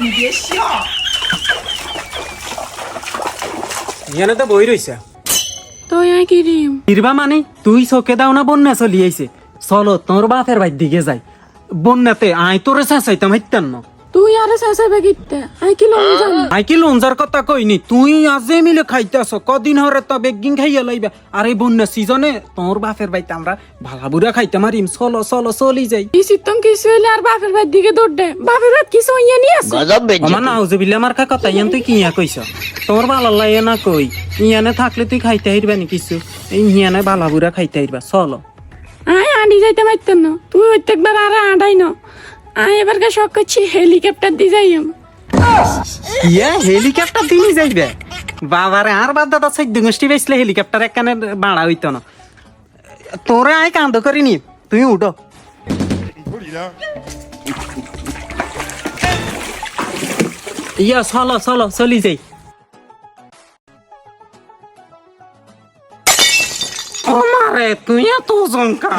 你别笑。 ইয়ানে তো বই রইছে তুই আই কি দিম ফিরবা মানে তুই চোখে দাও না বন্যা চলি আইছে চলো তোর বাপের বাড়ির দিকে যাই বন্যাতে আই তোরে চাইতাম হাইতাম না তুই আরে শেষে গিতে আই কি লম জানি আই কি লঞ্জার কথা কইনি? তুই আজে মিলে খাইতেছ কদিন হরে তো বেগিং খাইয়া লইবা। আর এই বন্যা সিজনে তোর বাপের বাড়িতে আমরা ভালা বুড়া খাইতে মারিম চলো চলো চলি যাই। কি সিতম কিছু হইলে আর বাপের ভাই দিকে দৌড় দে। বাপের ভাই কিছু হইয়া নিয়ে আসে। গজব বেঞ্চে আমার না বিলে আমার কা কথা ইয়ান তুই কিয়া কইছ? তোর ভালো লাগে না কই। ইয়ানে থাকলে তুই খাইতে হাইরবা নি কিছু। এই ইয়ানে ভালা বুড়া খাইতে হাইরবা চলো। আই আডি যাইতে পারতেন না। তুই প্রত্যেকবার আরে আডাই না। আই এবার কে শখ করছি হেলিকপ্টার দিয়ে যাইম ইয়া হেলিকপ্টার দিয়ে যাইবে? বাবারে, আর বাদ দাদা সৈদ্য গোষ্ঠী বেসলে হেলিকপ্টার একখানে বাড়া হইতো না। তোরে আয় কান্দ করিনি তুই উঠো। ইয়া, চলো চলো, চলি যাই। তুই এত জঙ্কা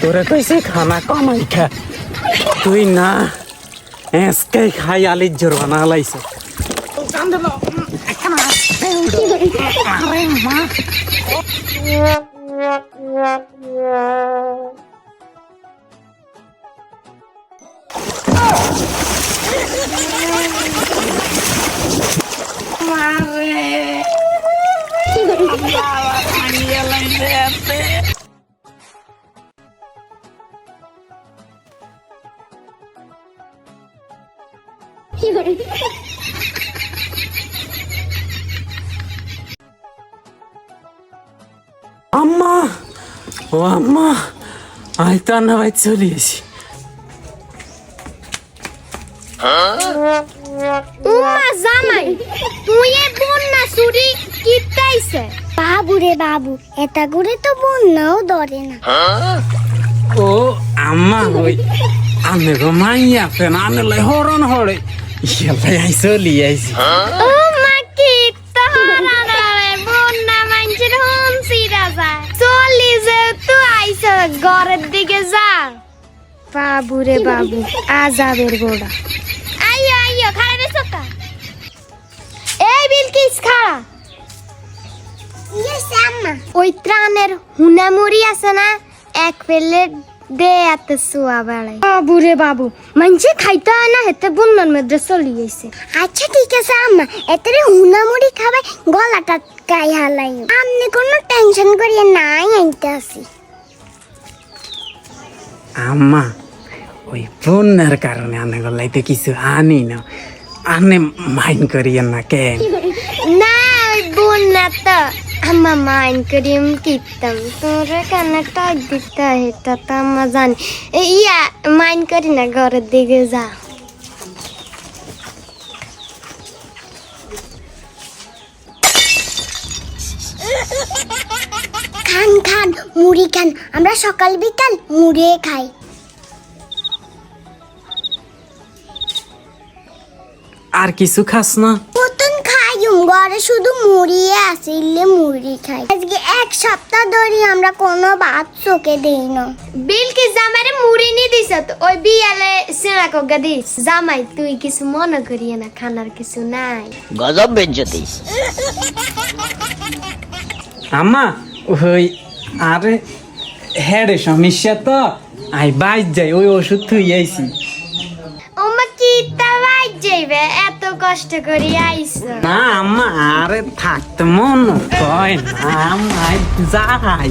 তোরে কইছি খানা কম আইখা। তুই না এসকে খাই আলির জোর বানা লাইছে আম্মা ও আম্মা আই তো না ভাই চলে এসি উমা জামাই তুই এ বন্যা চুরি কিতাইছে বাবু রে বাবু এটা করে তো বন্যাও ধরে না। ও আম্মা ওই আমি গো মাইয়া ফেন আনে লাই হরন হরে। ইয়ালাই আই চলি আইছি ও মা কি তাহারা রে বন্যা মানছির হুমসি রাজা চলি যে তুই আইছ ঘরের দিকে যা বাবু রে বাবু আজাবের গোড়া আইয়ো আইয়ো খাড়া রে সকা এই বিলকিস খাড়া ওই ত্রাণের হুনামুড়ি আছে না এক প্লেট দে এত সুয়া বেড়াই বাবু রে বাবু মানছে খাইতে হয় না হেতে বন্যার মধ্যে চলি গেছে আচ্ছা ঠিক আছে আম্মা। এতে হুনামুড়ি খাবে গলাটা গাই হালাই। আপনি কোনো টেনশন করিয়ে নাই আনতে আসি আম্মা ওই বন্যার কারণে আনে গলাইতে কিছু আনি না। আনে মাইন করিয়েন না কেন? না ওই বন্যা তো। আম্মা মাইন করিম কিতাম তোরে কানাটা দিতে এটা তো আম্মা জানি এ, ইয়া মাইন করি না ঘরের দিকে যা খান খান মুড়ি খান আমরা সকাল বিকাল মুড়ি খাই আর কিছু খাস না ঘরে শুধু মুড়ি আছে ইলে মুড়ি খাই। আজকে এক সপ্তাহ ধরে আমরা কোনো ভাত চোখে দেই না। বিলকে জামাইরে মুড়ি নি দিছ তো ওই বিয়ালে সেনা কগা দিস। জামাই তুই কিছু মনে করিয়ে না খানার কিছু নাই। গজব বেঞ্চতে আম্মা ওই আরে হেডে সমস্যা তো। আই বাইর যাই ওই ওষুধ থুই আইছি। ওমা কি তাই যাইবে এত কষ্ট করি আইস না। আম্মা আরে থাকতে মন কয় না আম্মাই যাই।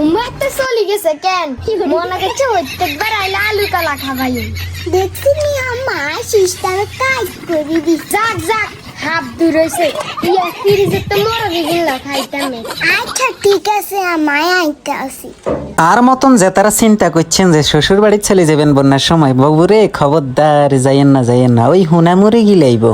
উমা তো চলি গেছে কেন? মনে করছে প্রত্যেকবার আইলে আলু কলা খাবাই। দেখছি নি আম্মা শিষ্টার কাজ করে দি যাক যাক। হাফ দূর হইছে। ইয়া ফ্রিজে তো মরবি গেল খাইতাম। আচ্ছা ঠিক আছে আমায় আইতে আসি। আর মতন যে তারা চিন্তা করছেন যে শ্বশুর বাড়ির ছেলে যাবেন বন্যার সময় বাবুরে খবরদার যাইয়েন না যাইয়েন না ওই হুনামুরে গিলাইব।